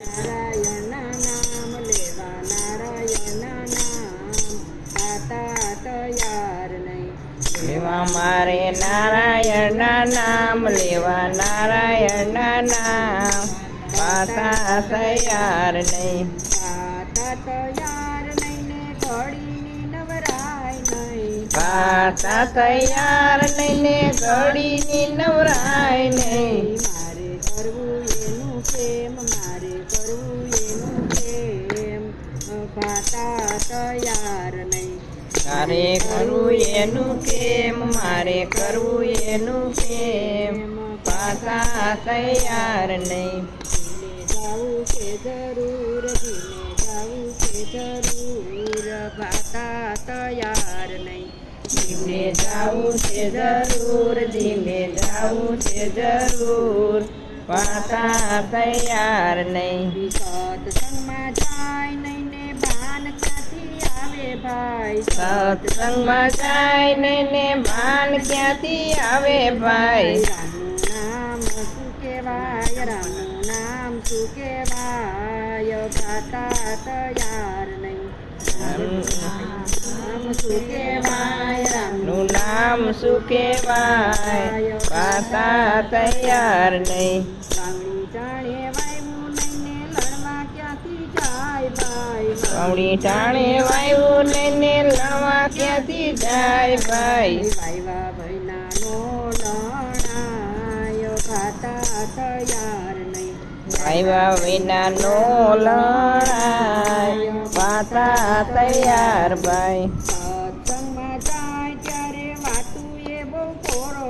નારાયણના નામ લેવા નારાયણના નામ ખાતા તૈયાર નહીં લેવા મારે નારાયણ નામ લેવા નારાયણ નામ પાતા તૈયાર નહીં પાતા તૈયાર નહીં ને ઘડીની નવરાય નહીં પાતા તૈયાર નહીં ને ઘડીની નવરાય નહીં ખાતા તૈયાર નહીં. મારે કરવું એનું કેમ? મારે કરવું એનું કેમ? પાસા તૈયાર નહીં. જાવું છે જરૂર ધીમે જાવું છે જરૂર પાસા તૈયાર નહીં ધીમે જાવું છે જરૂર ધીમે જાવું છે જરૂર. પાતા તૈયાર નહીં. સત્સંગમાં ભાઈ સત્સંગમાં જાય ને ને માન ક્યાંથી આવે ભાઈ? રામનું નામ શું કહેવાય રામનું નામ શું કહેવાય ભાતા તૈયાર નહીં. નામ શું કહેવાય રામનું નામ શું કહેવાય પાતા તૈયાર નહીં. જાણે કવડી ટાણે વાયુ ને ને લણવા ક્યાંથી જાય ભાઈ? વાયવા ભૈનાનો લણાય ખાતા તૈયાર નહીં આવ્યા વિના નો લણાય પાતા તૈયાર ભાઈ.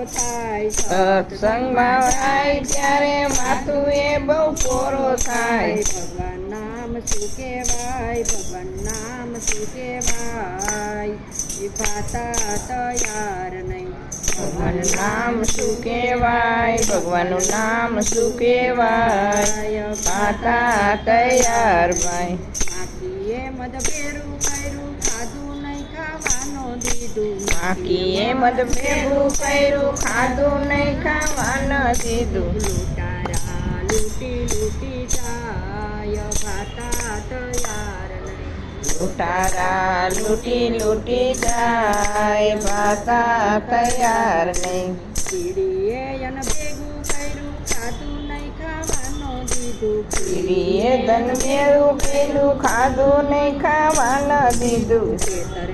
થાય. સત્સંગમાં વાય ત્યારે માથું એ બહુ કોરો થાય. ભગવાન નામ શું કહેવાય? ભગવાન નામ શું કહેવાય? વિભાતા તૈયાર નહીં. ભગવાન નામ શું કહેવાય? ભગવાનનું નામ શું કહેવાય? પાતા તૈયાર ભાઈ આખીએ મદ પેરું કર્યું દીધું બાકી એ મત ભેગું કર્યું ખાધું નહીં ખાવા દીધું. લૂંટારા લૂંટી લૂંટી જાય ભાતા તૈયાર લૂંટારા લૂંટી લૂંટી જાય ભાતા તૈયાર નહીં. કીડીએ એને ભેગું કર્યું ખાધું નહીં ખાવાનો દીધું. પીડીએ ધન મેળું પેલું ખાધું નહીં ખાવા દીધું. ખેતર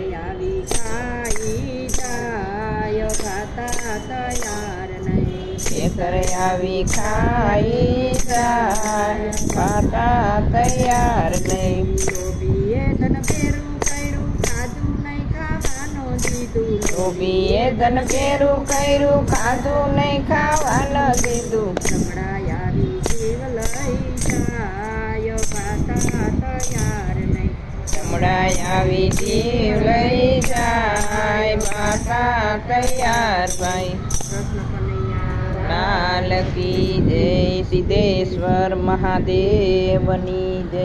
ખેતર આવી ખાઈ જાય. પાતા તૈયાર નહીં. ધોબીએ ધન ફેરું કર્યું ખાધું નહીં ખાવાનો દીધું. ધોબીએ ધન પેરું કર્યું ખાધું નહીં ખાવા દીધું. ચમડા આવી જીવ લઈ જાય ખાતા તૈયાર નહીં. ચમડાઈ આવી જીવ લઈ જાય પાતા તૈયાર ભાઈ કૃષ્ણ કનૈયા લાલ કી જય સિદ્ધેશ્વર મહાદેવની જય.